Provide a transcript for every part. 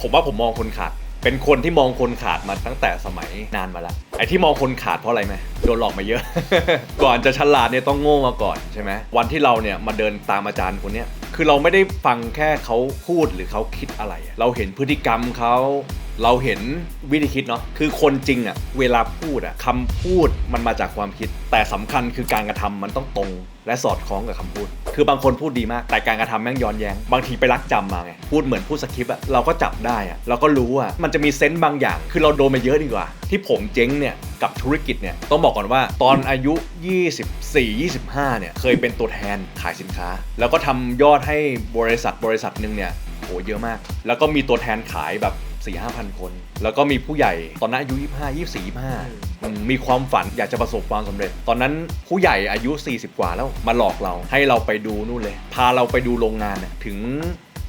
ผมว่าผมมองคนขาด เป็นคนที่มองคนขาดมาตั้งแต่สมัยนานมาแล้วไอ้ที่มองคนขาดเพราะอะไรไหมโดนหลอกมาเยอะ ก่อนจะฉลาดเนี่ยต้องโง่มาก่อนใช่ไหมวันที่เราเนี่ยมาเดินตามอาจารย์คนเนี้ยคือเราไม่ได้ฟังแค่เขาพูดหรือเขาคิดอะไร เราเห็นพฤติกรรมเขา เราเห็นวิธีคิดเนาะคือคนจริงอะเวลาพูดอะคำพูดมันมาจากความคิด แต่สำคัญคือการกระทำมันต้องตรง และสอดคล้องกับคำพูด คือบางคนพูดดีมาก แต่การกระทำแม่งย้อนแย้ง บางทีไปรักจำมาไงพูดเหมือนพูดสคริปต์อะเราก็จับได้อะเราก็รู้อะมันจะมีเซนต์บางอย่าง คือเราโดนมาเยอะดีกว่า ที่ผมเจ๊งเนี่ยกับธุรกิจเนี่ยต้องบอกก่อนว่าตอนอายุ 24 25เนี่ยเคยเป็นตัวแทนขายสินค้า แล้วก็ทำยอดให้บริษัทบริษัทหนึ่งเนี่ยโหเยอะมาก แล้วก็มีตัวแทนขายแบบ 4 5 0 0 0คน แล้วก็มีผู้ใหญ่ตอนนั้นอายุ 25 24 25อืมมีความฝันอยากจะประสบความสำเร็จ ตอนนั้นผู้ใหญ่อายุ 40 กว่าแล้วมาหลอกเราให้เราไปดูนู่นเลย พาเราไปดูโรงงานน่ะถึง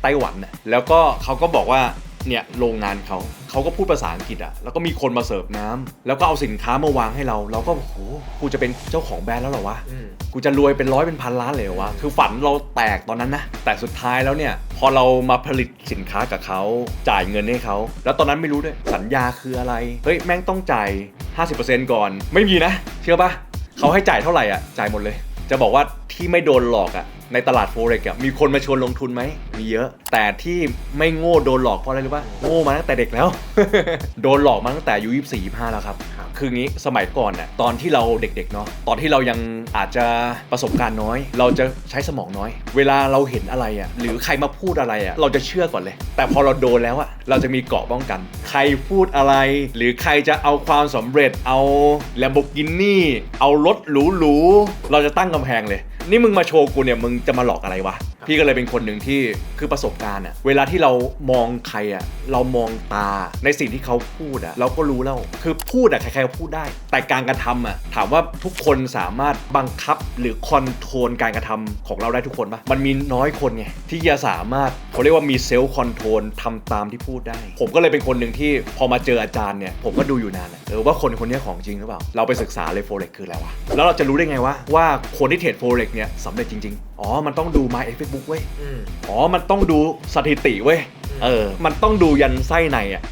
ไต้หวันน่ะแล้วก็เขาก็บอกว่าเนี่ยโรงงานเขาเขาก็พูดภาษาอังกฤษอะแล้วก็มีคนมาเสิร์ฟน้ำแล้วก็เอาสินค้ามาวางให้เรา เราก็โอ้โหกูจะเป็นเจ้าของแบรนด์แล้วเหรอวะอืมกูจะรวยเป็นร้อยเป็นพันล้านเลยเหรอวะคือฝันเราแตกตอนนั้นนะแต่สุดท้ายแล้วเนี่ย พอเรามาผลิตสินค้ากับเขาจ่ายเงินให้เขา แล้วตอนนั้นไม่รู้ด้วยสัญญาคืออะไร เฮ้ย แม่งต้องจ่าย 50%ก่อน ไม่มีนะ เชื่อปะเขาให้จ่ายเท่าไหร่อะจ่ายหมดเลย จะบอกว่าที่ไม่โดนหลอกอะ ในตลาดโฟเร็กอะมีคนมาชวนลงทุนไหม มีเยอะ แต่ที่ไม่โง่โดนหลอกเพราะอะไรรู้ปะโง่มาตั้งแต่เด็กแล้ว โดนหลอกมาตั้งแต่อายุ24 25แล้วครับครับ คืองี้สมัยก่อนน่ะตอนที่เราเด็กๆเนาะตอนที่เรายังอาจจะประสบการณ์น้อย เราจะใช้สมองน้อย เวลาเราเห็นอะไรอะ่ะหรือใครมาพูดอะไรอะ่ะเราจะเชื่อก่อนเลย แต่พอเราโดนแล้วอะ่ะเราจะมีเกราะป้องกัน ใครพูดอะไร หรือใครจะเอาความสำเร็จเอา Lamborghini เอารถหรูๆเราจะตั้งกำแพงเลย นี่มึงมาโชว์กูเนี่ยมึงจะมาหลอกอะไรวะ พี่ก็เลยเป็นคนหนึ่งที่คือประสบการณ์อะเวลาที่เรามองใครอะเรามองตาในสิ่งที่เขาพูดอะเราก็รู้แล้วคือพูดอะใครๆก็พูดได้ แต่การกระทำอะถามว่าทุกคนสามารถบังคับหรือคอนโทรลการกระทำของเราได้ทุกคนปะมันมีน้อยคนไงที่จะสามารถ เขาเรียกว่ามีเซลล์คอนโทรลทำตามที่พูดได้ ผมก็เลยเป็นคนหนึ่งที่พอมาเจออาจารย์เนี่ย ผมก็ดูอยู่นานอะเออว่าคนคนนี้ของจริงหรือเปล่า เราไปศึกษาเลยโฟเร็กคืออะไรวะ แล้วเราจะรู้ได้ไงวะว่าคนที่เทรดโฟเร็กเนี่ยสำเร็จจริง ๆ อ๋อ มันต้องดู My Facebook เว้ย อืม อ๋อ มันต้องดูสถิติเว้ยอืมเออ มันต้องดูยันไส้ในอะ